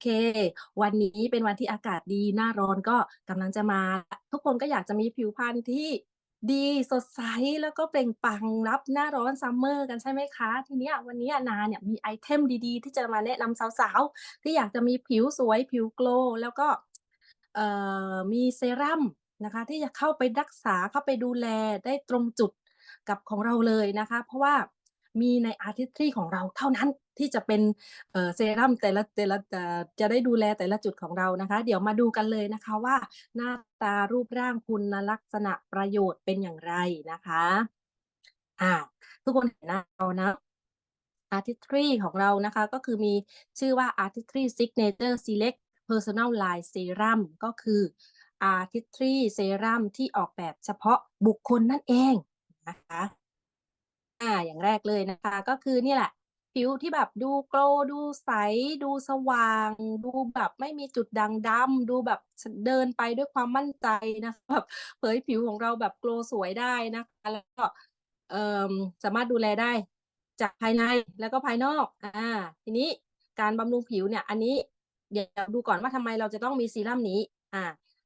เค วันนี้เป็นวันที่อากาศดีหน้าร้อนก็กำลังจะมา ทุกคนก็อยากจะมีผิวพรรณที่ดีสดใสแล้วก็เปล่งปลั่งรับหน้าร้อนซัมเมอร์กันใช่ไหมคะ ทีนี้วันนี้นาเนี่ยมีไอเทมดีๆ ที่จะมาแนะนำสาวๆ ที่อยากจะมีผิวสวยผิวโกลว์แล้วก็มีเซรั่มนะคะ ที่จะเข้าไปรักษาเข้าไปดูแลได้ตรงจุดกับของเราเลยนะคะ เพราะว่ามีใน Artistry ของเราเท่านั้น ที่จะเป็นเซรั่มแต่ละแต่ละจะได้ดูแลแต่ละจุดของเรานะคะ เดี๋ยวมาดูกันเลยนะคะว่า หน้าตารูปร่างคุณลักษณะประโยชน์เป็นอย่างไรนะคะอ่าทุกคนเห็นหน้าเรานะ Artistry ของเรานะคะ ก็คือมีชื่อว่า Artistry Signature Select Personalized Serum ก็คือ Artistry เซรั่มที่ออกแบบเฉพาะบุคคลนั่นเองนะคะอ่าอย่างแรกเลยนะคะ ก็คือนี่แหละ ผิวที่แบบดูโกลว์ดูใส ดูสว่าง ดูแบบไม่มีจุดด่างดำดูแบบเดินไปด้วยความมั่นใจนะแบบเผยผิวของเราแบบโกลว์สวยได้นะคะ แล้วก็สามารถดูแลได้จากภายในแล้วก็ภายนอก อ่า ทีนี้การบำรุงผิวเนี่ย อันนี้เดี๋ยวดูก่อนว่าทำไมเราจะต้องมีเซรั่มนี้ อ่า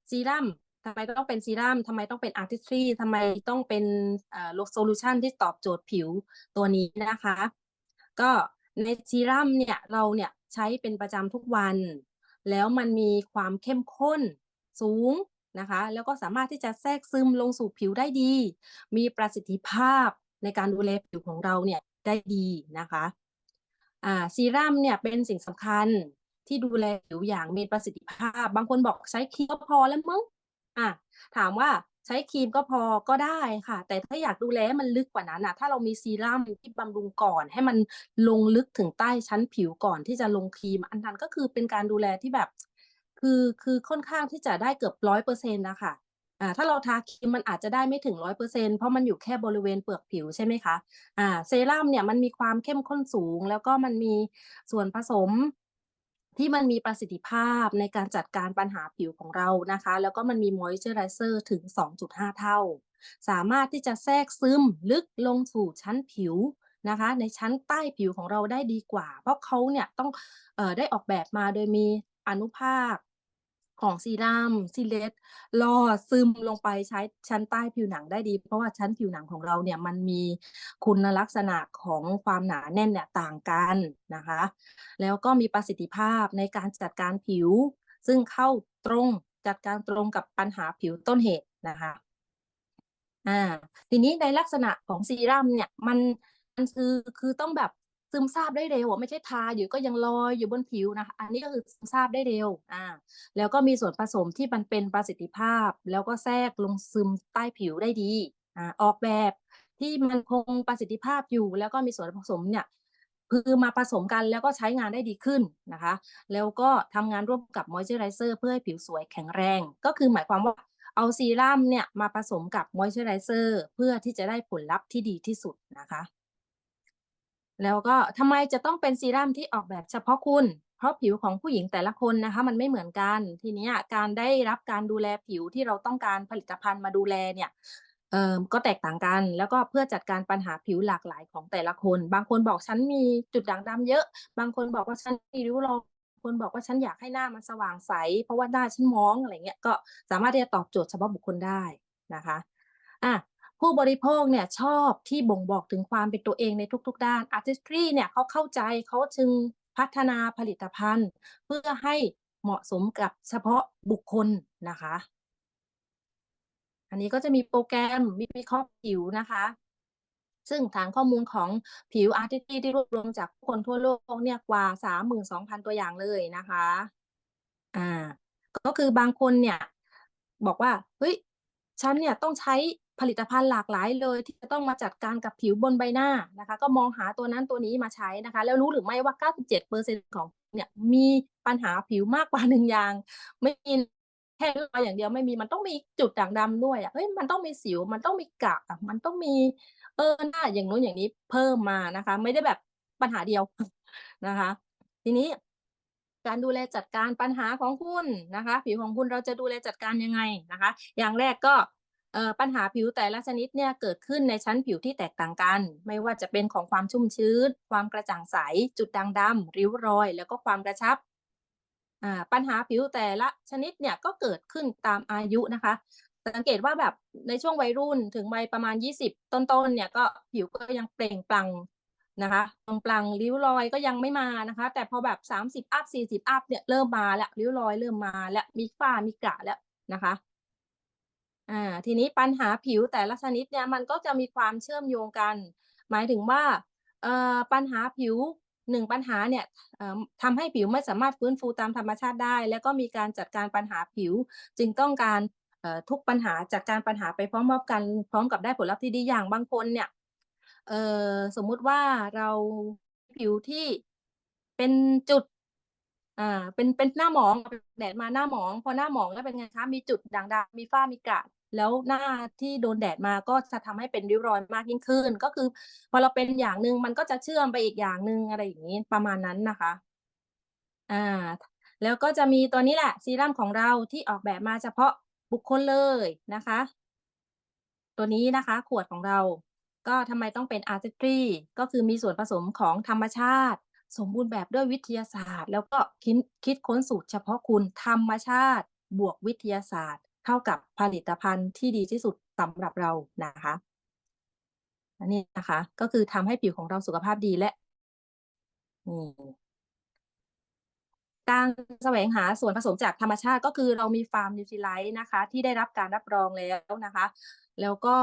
เซรั่มทำไมต้องเป็นเซรั่มทำไมต้องเป็น Artistry ทำไมต้องเป็นโลโซลูชันที่ตอบโจทย์ผิวตัวนี้นะคะ ก็ในเซรั่มเนี่ยเราเนี่ยใช้เป็นประจำทุกวัน แล้วมันมีความเข้มข้นสูงนะคะ แล้วก็สามารถที่จะแทรกซึมลงสู่ผิวได้ดี มีประสิทธิภาพในการดูแลผิวของเราเนี่ยได้ดีนะคะอ่าเซรั่มเนี่ยเป็นสิ่งสำคัญที่ดูแลผิวอย่างมีประสิทธิภาพ บางคนบอกใช้ครีมก็พอแล้วมั้งอ่าถามว่า ใช้ครีมก็พอก็ได้ค่ะ แต่ถ้าอยากดูแลให้มันลึกกว่านั้นน่ะถ้าเรามีเซรั่มที่บำรุงก่อน ให้มันลงลึกถึงใต้ชั้นผิวก่อนที่จะลงครีม อันนั้นก็คือเป็นการดูแลที่แบบ คือคือค่อนข้างที่จะได้เกือบ100%น่ะคะอ่าถ้าเราทาครีมมันอาจจะได้ไม่ถึง100%เพราะมันอยู่แค่บริเวณเปลือกผิวใช่ไหมคะอ่าเซรั่มเนี่ยมันมีความเข้มข้นสูง แล้วก็มันมีส่วนผสม ที่มันมีประสิทธิภาพในการจัดการปัญหาผิวของเรานะคะ แล้วก็มันมี Moisturizer ถึง 2.5 เท่า สามารถที่จะแทรกซึมลึกลงสู่ชั้นผิวนะคะ ในชั้นใต้ผิวของเราได้ดีกว่า เพราะเขาเนี่ยต้องออได้ออกแบบมาโดยมีอนุภาค ของเซรั่ม Select ล่อซึมลงไปใช้ชั้นใต้ผิวหนังได้ดี เพราะว่าชั้นผิวหนังของเราเนี่ยมันมีคุณลักษณะของความหนาแน่นเนี่ยต่างกันนะคะ แล้วก็มีประสิทธิภาพในการจัดการผิว ซึ่งเข้าตรงจัดการตรงกับปัญหาผิวต้นเหตุนะคะอ่าทีนี้ในลักษณะของเซรั่มเนี่ยมันมันคือคือต้องแบบ ซึมซาบได้เร็วไม่ใช่ทาอยู่ก็ยังลอยอยู่บนผิวนะคะอันนี้ก็คือซึมซาบได้เร็วอ่าแล้วก็มีส่วนผสมที่มันเป็นประสิทธิภาพ แล้วก็แทรกลงซึมใต้ผิวได้ดีอ่าออกแบบที่มันคงประสิทธิภาพอยู่ แล้วก็มีส่วนผสมเนี่ยคือมาผสมกันแล้วก็ใช้งานได้ดีขึ้นนะคะ แล้วก็ทำงานร่วมกับ Moisturizer เพื่อให้ผิวสวยแข็งแรง ก็คือหมายความว่าเอาเซรั่มเนี่ยมาผสมกับ Moisturizer เพื่อที่จะได้ผลลัพธ์ที่ดีที่สุดนะคะ แล้วก็ทำไมจะต้องเป็นเซรั่มที่ออกแบบเฉพาะคุณ เพราะผิวของผู้หญิงแต่ละคนนะคะ มันไม่เหมือนกัน ทีนี้การได้รับการดูแลผิวที่เราต้องการผลิตภัณฑ์มาดูแลเนี่ยเอ่อก็แตกต่างกัน แล้วก็เพื่อจัดการปัญหาผิวหลากหลายของแต่ละคน บางคนบอกฉันมีจุดด่างดำเยอะ บางคนบอกว่าฉันมีริ้วรอยบางคนบอกว่าฉันอยากให้หน้ามันสว่างใส เพราะว่าหน้าฉันมองอะไรเงี้ยก็สามารถที่จะตอบโจทย์เฉพาะบุคคลได้นะคะอา ผู้บริโภคเนี่ยชอบที่บ่งบอกถึงความเป็นตัวเองในทุกๆ ด้าน Artistry เนี่ยเขาเข้าใจเขาจึงพัฒนาผลิตภัณฑ์ เพื่อให้เหมาะสมกับเฉพาะบุคคลนะคะ อันนี้ก็จะมีโปรแกรมวิวิเคราะห์ผิวนะคะ ซึ่งฐานข้อมูลของผิว Artistry ที่รวบรวมจากคนทั่วโลกเนี่ยกว่า 32,000 ตัวอย่างเลยนะคะอ่าก็คือบางคนเนี่ยบอกว่าเฮ้ยฉันเนี่ยต้องใช้ ผลิตภัณฑ์หลากหลายเลยที่จะต้องมาจัดการกับผิวบนใบหน้านะคะ ก็มองหาตัวนั้นตัวนี้มาใช้นะคะ แล้วรู้หรือไม่ว่า 97%ของเนี่ยมีปัญหาผิวมากกว่า1อย่าง ไม่มีแค่ริ้วรอยอย่างเดียวไม่มีมันต้องมีจุดด่างดำด้วยอะเฮ้ยมันต้องมีสิวมันต้องมีกะอะมันต้องมีเออหน้าอย่างนู้นอย่างนี้เพิ่มมานะคะ ไม่ได้แบบปัญหาเดียวนะคะ ทีนี้การดูแลจัดการปัญหาของคุณนะคะ ผิวของคุณเราจะดูแลจัดการยังไงนะคะ อย่างแรกก็ ปัญหาผิวแต่ละชนิดเนี่ยเกิดขึ้นในชั้นผิวที่แตกต่างกัน ไม่ว่าจะเป็นของความชุ่มชื้น ความกระจ่างใส จุดด่างดำริ้วรอย แล้วก็ความกระชับ ปัญหาผิวแต่ละชนิดเนี่ยก็เกิดขึ้นตามอายุนะคะ สังเกตว่าแบบในช่วงวัยรุ่นถึงวัยประมาณ 20 ต้นๆ เนี่ยก็ผิวก็ยังเปล่งปลั่งนะคะปลังริ้วรอยก็ยังไม่มานะคะ แต่พอแบบ 30 อัพ 40 อัพเนี่ยเริ่มมาแล้วริ้วรอยเริ่มมาแล้วมีฝ้ามีกระแล้วนะคะ อ่าทีนี้ปัญหาผิวแต่ละชนิดเนี่ยมันก็จะมีความเชื่อมโยงกัน หมายถึงว่าเอ่อปัญหาผิวหนึ่งปัญหาเนี่ยทำให้ผิวไม่สามารถฟื้นฟูตามธรรมชาติได้ แล้วก็มีการจัดการปัญหาผิว จึงต้องการทุกปัญหาจัดการปัญหาไปพร้อมๆกันพร้อมกับได้ผลลัพธ์ที่ดีอย่างบางคนเนี่ยเสมมุติว่าเราผิวที่เป็นจุดอ่าเป็นเป็นหน้าหมองแดดมาหน้าหมอง พอหน้าหมองแล้วเป็นไงคะมีจุดด่างดำมีฝ้ามีกระ แล้วหน้าที่โดนแดดมาก็จะทำให้เป็นริ้วรอยมากยิ่งขึ้น ก็คือ พอเราเป็นอย่างหนึ่งมันก็จะเชื่อมไปอีกอย่างหนึ่งอะไรอย่างนี้ประมาณนั้นนะคะ อ่า แล้วก็จะมีตัวนี้แหละซีรั่มของเราที่ออกแบบมาเฉพาะบุคคลเลยนะคะ ตัวนี้นะคะ ขวดของเรา ก็ทำไมต้องเป็น Artistry ก็คือมีส่วนผสมของธรรมชาติ สมบูรณ์แบบด้วยวิทยาศาสตร์ แล้วก็คิดคิดค้นสูตรเฉพาะคุณธรรมชาติ บวกวิทยาศาสตร์ เท่ากับผลิตภัณฑ์ที่ดีที่สุดสำหรับเรานะคะอันนี้นะคะ ก็คือทำให้ผิวของเราสุขภาพดีและนี่การแสวงหาส่วนผสมจากธรรมชาติก็คือเรามีฟาร์มนิวซีไลท์นะคะ ที่ได้รับการรับรองแล้วนะคะ แล้วก็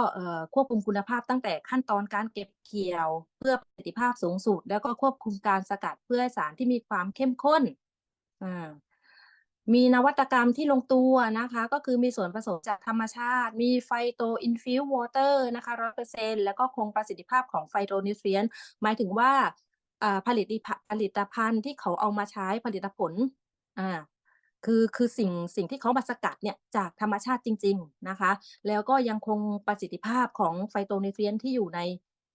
ควบคุมคุณภาพตั้งแต่ขั้นตอนการเก็บเกี่ยว เพื่อประสิทธิภาพสูงสุด แล้วก็ควบคุมการสกัดเพื่อสารที่มีความเข้มข้นอ่า มีนวัตกรรมที่ลงตัวนะคะ ก็คือมีส่วนผสมจากธรรมชาติ มีไฟโตอินฟิววอเตอร์นะคะร้อยเปอร์เซ็นแล้วก็คงประสิทธิภาพของไฟโตนิวเทรียนหมายถึงว่าผลิตภัณฑ์ผลิตภัณฑ์ที่เขาเอามาใช้ผลิตผลอ่าคือคือสิ่งสิ่งที่เขามาสกัดเนี่ยจากธรรมชาติจริง ๆนะคะ แล้วก็ยังคงประสิทธิภาพของไฟโตนิวเทรียนที่อยู่ใน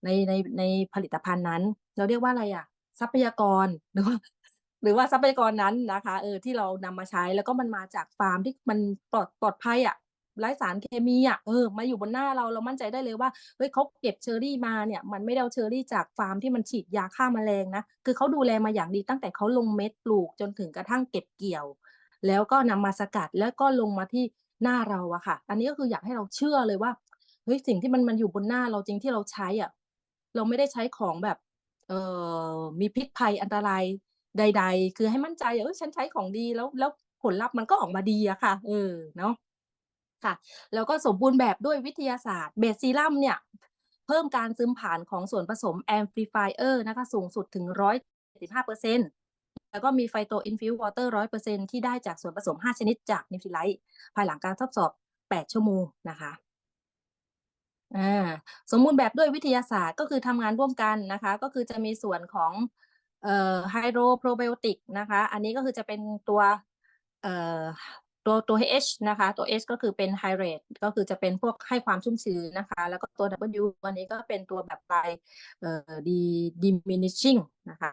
ในในในผลิตภัณฑ์นั้น เราเรียกว่าอะไรอะทรัพยากรหรือว่า หรือว่าทรัพยากรนั้นนะคะเออที่เรานำมาใช้แล้วก็มันมาจากฟาร์มที่มันปลอดปลอดภัยอะไร้สารเคมีอะเออมาอยู่บนหน้าเราเรามั่นใจได้เลยว่าเฮ้ยเขาเก็บเชอร์รี่มาเนี่ย มันไม่ได้เอาเชอร์รี่จากฟาร์มที่มันฉีดยาฆ่าแมลงนะคือเขาดูแลมาอย่างดีตั้งแต่เขาลงเม็ดปลูกจนถึงกระทั่งเก็บเกี่ยว แล้วก็นำมาสกัดแล้วก็ลงมาที่หน้าเราอะค่ะ อันนี้ก็คืออยากให้เราเชื่อเลยว่าเฮ้ยสิ่งที่มันมันอยู่บนหน้าเราจริงที่เราใช้อะเราไม่ได้ใช้ของแบบเอ่อมีพิษภัยอันตราย ใด ๆ คือให้มั่นใจเออฉันใช้ของดีแล้วแล้วผลลัพธ์มันก็ออกมาดีอะค่ะเออเนาะค่ะ แล้วก็สมบูรณ์แบบด้วยวิทยาศาสตร์เบสซีรัมเนี่ย เพิ่มการซึมผ่านของส่วนผสมแอมพลิฟายเออร์นะคะสูงสุดถึง175%แล้วก็มีไฟโตอินฟิววอเตอร์100%ที่ได้จากส่วนผสม 5 ชนิดจากนิวทรีไลท์ภายหลังการทดสอบ 8 ชั่วโมงนะคะอ่าสมบูรณ์แบบด้วยวิทยาศาสตร์ก็คือทำงานร่วมกันนะคะ ก็คือจะมีส่วนของ เอ่อไฮโดรโปรไบโอติกนะคะ อันนี้ก็คือจะเป็นตัวเอ่อตัวตัว H นะคะ ตัว H ก็คือเป็นไฮเรตก็คือจะเป็นพวกให้ความชุ่มชื้นนะคะ แล้วก็ตัว W อันนี้ก็เป็นตัวแบบไปเอ่อ de diminishing นะคะ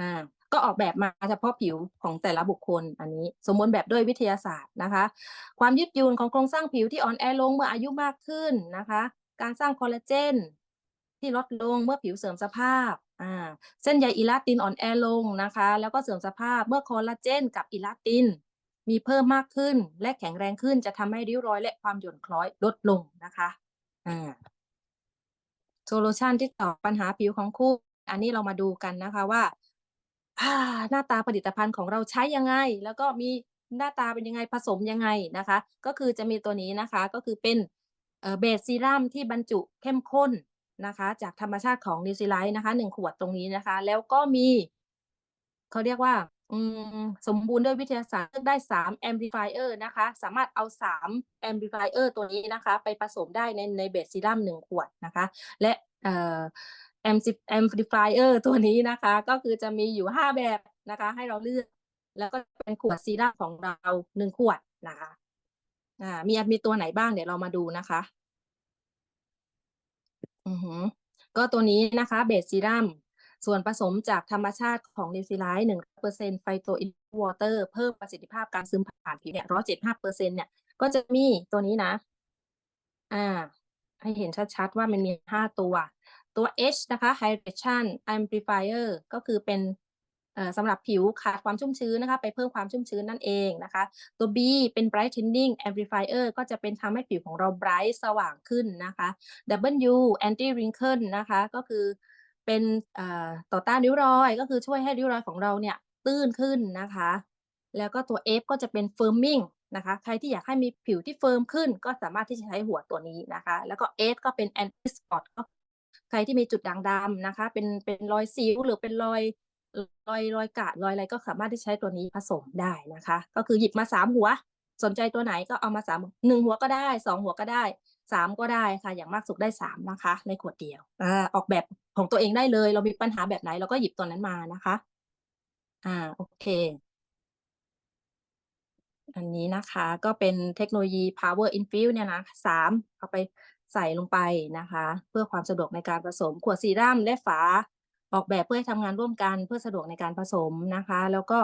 อ่าก็ออกแบบมาเฉพาะผิวของแต่ละบุคคลอันนี้ สมบูรณ์แบบด้วยวิทยาศาสตร์นะคะ ความยืดหยุ่นของโครงสร้างผิวที่อ่อนแอลงเมื่ออายุมากขึ้นนะคะ การสร้างคอลลาเจนที่ลดลงเมื่อผิวเสื่อมสภาพ เส้นใยอิลาตินอ่อนแอลงนะคะ แล้วก็เสื่อมสภาพเมื่อคอลลาเจนกับอิลาติน มีเพิ่มมากขึ้นและแข็งแรงขึ้นจะทำให้ริ้วรอยและความหย่อนคล้อยลดลงนะคะอ่าโซลูชันที่ตอบปัญหาผิวของคู่ อันนี้เรามาดูกันนะคะว่าหน้าตาผลิตภัณฑ์ของเราใช้ยังไง แล้วก็มีหน้าตาเป็นยังไงผสมยังไงนะคะ ก็คือจะมีตัวนี้นะคะ ก็คือเป็นเอ่อเบสซีรัมที่บรรจุเข้มข้น นะคะ จากธรรมชาติของนิวซีไลท์นะคะหนึ่งขวดตรงนี้นะคะ แล้วก็มีเขาเรียกว่าอืมสมบูรณ์ด้วยวิทยาศาสตร์เลือกได้3 amplifier นะคะ สามารถเอา3 amplifier ตัวนี้นะคะ ไปผสมได้ในในเบสซีรัมหนึ่งขวดนะคะ และเอ่อ amplifier ตัวนี้นะคะ ก็คือจะมีอยู่5แบบนะคะ ให้เราเลือก แล้วก็เป็นขวดซีรัมของเราหนึ่งขวดนะคะอ่ามีมีตัวไหนบ้างเดี๋ยวเรามาดูนะคะ อือหือก็ตัวนี้นะคะเบสซีรัมส่วนผสมจากธรรมชาติของนิวซีไลท์หนึ่งเปอร์เซ็นต์ไฟโตอินวอเตอร์เพิ่มประสิทธิภาพการซึมผ่านผิวเนี่ยร้อยเจ็ดห้าเปอร์เซ็นต์เนี่ย ก็จะมีตัวนี้นะ อ่า ให้เห็นชัดๆว่ามันมีห้าตัว ตัว H นะคะ Hydration Amplifier ก็คือเป็น สำหรับผิวขาดความชุ่มชื้นนะคะไปเพิ่มความชุ่มชื้นนั่นเองนะคะ ตัว B เป็น brightening amplifier ก็จะเป็นทำให้ผิวของเรา bright สว่างขึ้นนะคะ W anti wrinkle นะคะก็คือเป็นต่อต้านริ้วรอยก็คือช่วยให้ริ้วรอยของเราเนี่ยตื้นขึ้นนะคะ แล้วก็ตัว F ก็จะเป็น firming นะคะใครที่อยากให้มีผิวที่เฟิร์มขึ้น ก็สามารถที่จะใช้หัวตัวนี้นะคะ แล้วก็ S ก็เป็น anti spot ก็ใครที่มีจุดด่างดำนะคะ เป็นเป็นรอยสิวหรือเป็นรอย รอยรอยกะรอยอะไรก็สามารถที่ใช้ตัวนี้ผสมได้นะคะ ก็คือหยิบมา3หัว สนใจตัวไหนก็เอามา3 1หัวก็ได้2หัวก็ได้3ก็ได้ค่ะ อย่างมากสุดได้3นะคะ ในขวดเดียวอาออกแบบของตัวเองได้เลย เรามีปัญหาแบบไหนเราก็หยิบตัวนั้นมานะคะ อ่าโอเค อันนี้นะคะ ก็เป็นเทคโนโลยี Power Infuse เนี่ยนะ3เอาไปใส่ลงไปนะคะ เพื่อความสะดวกในการผสมขวดซีรัมและฝา ออกแบบเพื่อให้ทำงานร่วมกันเพื่อสะดวกในการผสมนะคะ แล้วก็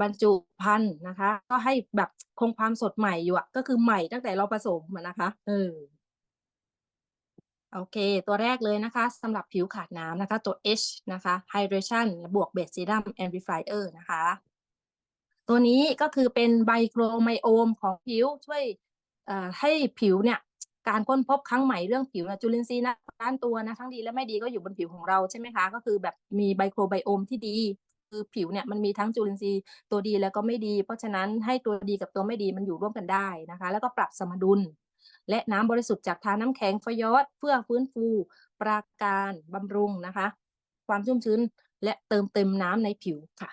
บรรจุภัณฑ์นะคะ ก็ให้แบบคงความสดใหม่อยู่อะก็คือใหม่ตั้งแต่เราผสมนะคะเออโอเค ตัวแรกเลยนะคะสำหรับผิวขาดน้ำนะคะ ตัว H นะคะ Hydration บวก Base Serum Amplifier นะคะ ตัวนี้ก็คือเป็นไบโครไมโอมของผิวช่วยให้ผิวเนี่ย การค้นพบครั้งใหม่เรื่องผิวนะจุลินทรีย์นะด้านตัวนะทั้งดีและไม่ดีก็อยู่บนผิวของเราใช่ไหมคะ ก็คือแบบมีไบโครไบโอมที่ดี คือผิวเนี่ยมันมีทั้งจุลินทรีย์ตัวดีแล้วก็ไม่ดี เพราะฉะนั้นให้ตัวดีกับตัวไม่ดีมันอยู่ร่วมกันได้นะคะ แล้วก็ปรับสมดุล และน้ำบริสุทธิ์จากทาน้ำแข็งฟยอดเพื่อฟื้นฟู ปราการบำรุงนะคะ ความชุ่มชื้นและเติมเต็มน้ำในผิวค่ะ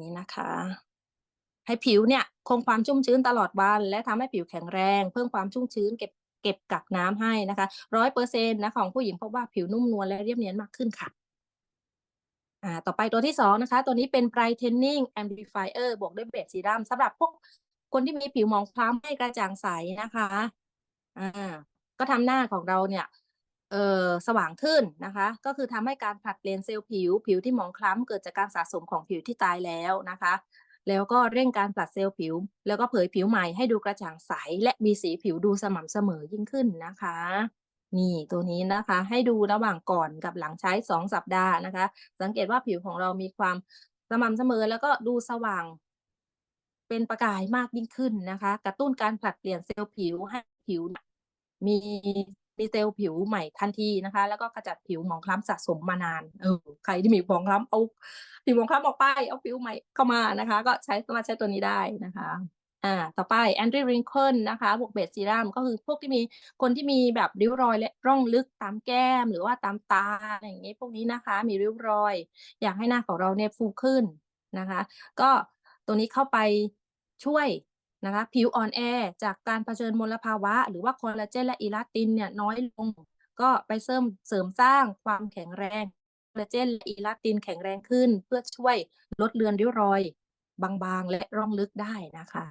นี้นะคะ ให้ผิวเนี่ยคงความชุ่มชื้นตลอดวัน และทำให้ผิวแข็งแรง เพิ่มความชุ่มชื้นเก็บเก็บกักน้ำให้นะคะร้อยเปอร์เซ็นต์นะของผู้หญิงพบว่าผิวนุ่มนวลและเรียบเนียนมากขึ้นค่ะอ่าต่อไปตัวที่สองนะคะ ตัวนี้เป็น brightening amplifier บวกด้วยเบสซีรัมสำหรับพวกคนที่มีผิวหมองคล้ำไม่กระจ่างใสนะคะอ่าก็ทำหน้าของเราเนี่ยเออสว่างขึ้นนะคะ ก็คือทำให้การผลัดเปลี่ยนเซลล์ผิว ผิวที่หมองคล้ำเกิดจากการสะสมของผิวที่ตายแล้วนะคะ แล้วก็เร่งการผลัดเซลล์ผิว แล้วก็เผยผิวใหม่ให้ดูกระจ่างใส และมีสีผิวดูสม่ำเสมอยิ่งขึ้นนะคะ นี่ตัวนี้นะคะ ให้ดูระหว่างก่อนกับหลังใช้ 2 สัปดาห์นะคะ สังเกตว่าผิวของเรามีความสม่ำเสมอแล้วก็ดูสว่างเป็นประกายมากยิ่งขึ้นนะคะ กระตุ้นการผลัดเปลี่ยนเซลล์ผิวให้ผิวมี มีเซลผิวใหม่ทันทีนะคะ แล้วก็ขจัดผิวหมองคล้ำสะสมมานานเออใครที่มีหมองคล้ำเอาผิวหมองคล้ำออกไปเอาผิวใหม่เข้ามานะคะ ก็ใช้สามารถใช้ตัวนี้ได้นะคะอ่าต่อไป anti wrinkle นะคะบวกเบสซีรัมก็คือพวกที่มีคนที่มีแบบริ้วรอยและร่องลึกตามแก้ม หรือว่าตามตาอย่างงี้พวกนี้นะคะ มีริ้วรอย อยากให้หน้าของเราเนี่ยฟูขึ้นนะคะ ก็ตัวนี้เข้าไปช่วย นะคะผิวอ่อนแอจากการเผชิญมลภาวะ หรือว่าคอลลาเจนและอิลาตินเนี่ยน้อยลง ก็ไปเสริมเสริมสร้างความแข็งแรงคอลลาเจนและอิลาตินแข็งแรงขึ้น เพื่อช่วยลดเลือนริ้วรอย บางๆ และร่องลึกได้นะคะ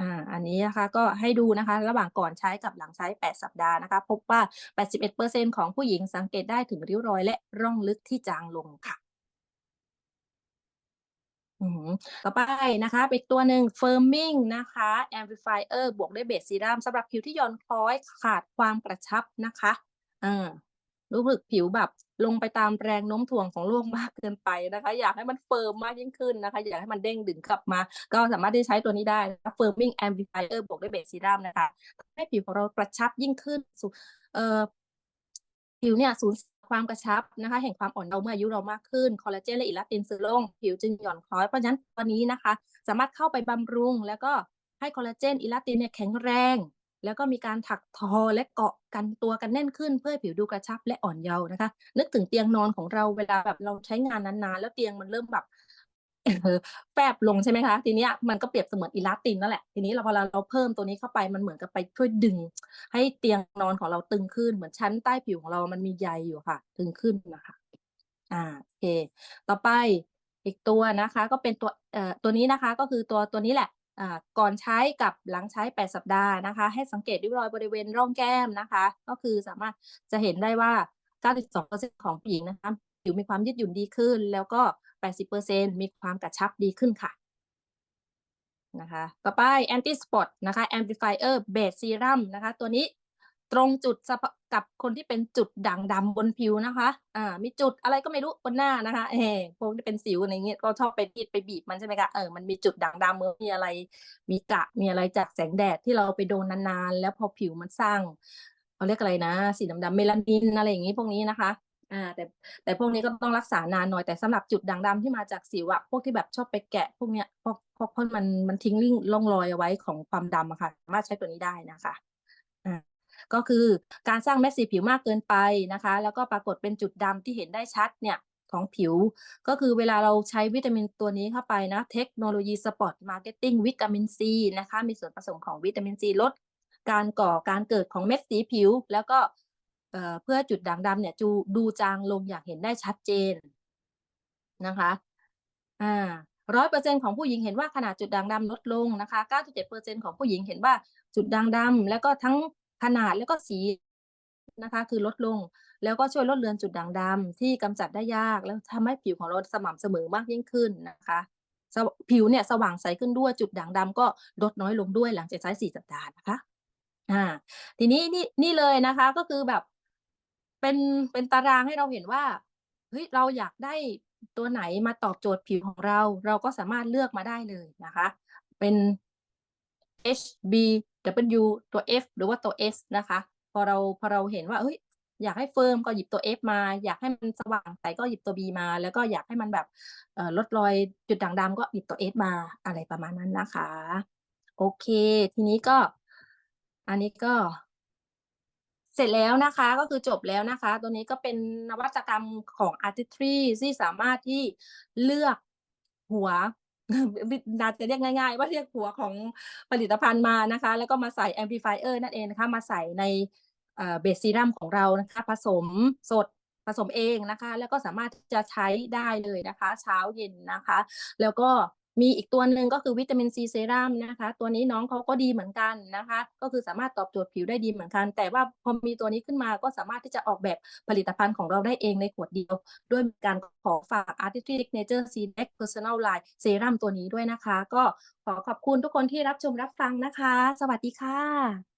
อ่าอันนี้นะคะก็ให้ดูนะคะ ระหว่างก่อนใช้กับหลังใช้ 8 สัปดาห์นะคะ พบว่า 81%ของผู้หญิงสังเกตได้ถึงริ้วรอยและร่องลึกที่จางลงค่ะ ต่อไปนะคะอีกตัวหนึ่ง firming นะคะ amplifier บวกด้วยเบสซีรัมสำหรับผิวที่หย่อนคล้อยขาดความกระชับนะคะอรู้สึกผิวแบบลงไปตามแรงโน้มถ่วงของโลกมากเกินไปนะคะ อยากให้มันเฟิร์มมากยิ่งขึ้นนะคะ อยากให้มันเด้งดึงกลับมา ก็สามารถที่ใช้ตัวนี้ได้นะ firming amplifier บวกด้วยเบสซีรัมนะคะทำให้ผิวของเรากระชับยิ่งขึ้นสู่เอ่อผิวเนี่ยสูญ ความกระชับนะคะแห่งความอ่อนเยาว์เมื่ออายุเรามากขึ้นคอลลาเจนและอิลาตินซึลงผิวจึงหย่อนคล้อยเพราะฉะนั้นตัวนี้นะคะ สามารถเข้าไปบำรุง แล้วก็ให้คอลลาเจนอิลาตินเนี่ยแข็งแรง แล้วก็มีการถักทอและเกาะกันตัวกันแน่นขึ้น เพื่อผิวดูกระชับและอ่อนเยาว์นะคะ นึกถึงเตียงนอนของเราเวลาแบบเราใช้งานนานๆแล้วเตียงมันเริ่มแบบ แฟบลงใช่ไหมคะ ทีนี้มันก็เปรียบเสมือนอิลาตินนั่นแหละ ทีนี้เราพอเราเราเพิ่มตัวนี้เข้าไปมันเหมือนกับไปช่วยดึง ให้เตียงนอนของเราตึงขึ้น เหมือนชั้นใต้ผิวของเรามันมีใยอยู่ค่ะ ตึงขึ้นนะคะ อ่าโอเค ต่อไปอีกตัวนะคะ ก็เป็นตัวเอ่อตัวนี้นะคะ ก็คือตัวตัวนี้แหละอ่าก่อนใช้กับหลังใช้ 8 สัปดาห์นะคะ ให้สังเกตริ้วรอยบริเวณร่องแก้มนะคะ ก็คือสามารถจะเห็นได้ว่า 92%ของผู้หญิงนะคะผิวมีความยืดหยุ่นดีขึ้น แล้วก็ 80%มีความกระชับดีขึ้นค่ะนะคะต่อไป anti spot นะคะ amplifier base serum นะคะ ตัวนี้ตรงจุดกับคนที่เป็นจุดด่างดำบนผิวนะคะอ่ามีจุดอะไรก็ไม่รู้บนหน้านะคะแหมพวกที่เป็นสิวอะไรอย่างงี้ก็ชอบไปรีดไปบีบมันใช่ไหมคะเออมันมีจุดด่างดำเออมีอะไร มีกระมีอะไรจากแสงแดดที่เราไปโดนนานๆ แล้วพอผิวมันสร้างเขาเรียกอะไรนะ สีดำๆ Melanin อะไรอย่างงี้พวกนี้นะคะ อ่าแต่แต่พวกนี้ก็ต้องรักษานานหน่อยแต่สำหรับจุดด่างดำที่มาจากสิวอะพวกที่แบบชอบไปแกะ พวกเนี้ยเพราะเพราะเพราะมันมันทิ้งริ่งร่องรอยเอาไว้ของความดำอะค่ะสามารถใช้ตัวนี้ได้นะคะอ่าก็คือการสร้างเม็ดสีผิวมากเกินไปนะคะ แล้วก็ปรากฏเป็นจุดดำที่เห็นได้ชัดเนี่ยของผิว ก็คือเวลาเราใช้วิตามินตัวนี้เข้าไปนะเทคโนโลยีสปอตมาร์เก็ตติ้งวิตามินซีนะคะมีส่วนผสมของวิตามินซีลดการก่อการเกิดของเม็ดสีผิว แล้วก็ เพื่อจุดด่างดำเนี่ยจูดูจางลงอย่างเห็นได้ชัดเจนนะคะอา100%ของผู้หญิงเห็นว่าขนาดจุดด่างดำลดลงนะคะ97%ของผู้หญิงเห็นว่าจุดด่างดำแล้วก็ทั้งขนาดแล้วก็สีนะคะ คือลดลง แล้วก็ช่วยลดเลือนจุดด่างดำที่กำจัดได้ยากแล้วทำให้ผิวของเราสม่ำเสมอมากยิ่งขึ้นนะคะผิวเนี่ยสว่างใสขึ้นด้วยจุดด่างดำก็ลดน้อยลงด้วยหลังจากใช้4สัปดาห์นะคะอ่าทีนี้นี่นี่เลยนะคะก็คือแบบ เป็นเป็นตารางให้เราเห็นว่าเฮ้ยเราอยากได้ตัวไหนมาตอบโจทย์ผิวของเรา เราก็สามารถเลือกมาได้เลยนะคะ เป็น HBW ตัว F หรือว่าตัว S นะคะ พอเราพอเราเห็นว่าเฮ้ยอยากให้เฟิร์มก็หยิบตัว F มา อยากให้มันสว่างใสก็หยิบตัว B มา แล้วก็อยากให้มันแบบลดรอยจุดด่างดำก็หยิบตัว S มาอะไรประมาณนั้นนะคะ โอเค ทีนี้ก็ อันนี้ก็ เสร็จแล้วนะคะก็คือจบแล้วนะคะ ตัวนี้ก็เป็นนวัตกรรมของ Artistry ที่สามารถที่เลือกหัวบิดดาจะเรียกง่าย ๆ ว่าเรียกหัวของผลิตภัณฑ์มานะคะ แล้วก็มาใส่ Amplifier นั่นเองนะคะ มาใส่ในเบสซีรัมของเรานะคะ ผสมสดผสมเองนะคะ แล้วก็สามารถที่จะใช้ได้เลยนะคะ เช้าเย็นนะคะ แล้วก็ มีอีกตัวหนึ่งก็คือวิตามินซีเซรั่มนะคะ ตัวนี้น้องเขาก็ดีเหมือนกันนะคะ ก็คือสามารถตอบโจทย์ผิวได้ดีเหมือนกัน แต่ว่าพอมีตัวนี้ขึ้นมาก็สามารถที่จะออกแบบผลิตภัณฑ์ของเราได้เองในขวดเดียว ด้วยการขอฝาก Artistry Signature C-Next Personalized Serum ตัวนี้ด้วยนะคะ ก็ขอขอบคุณทุกคนที่รับชมรับฟังนะคะ สวัสดีค่ะ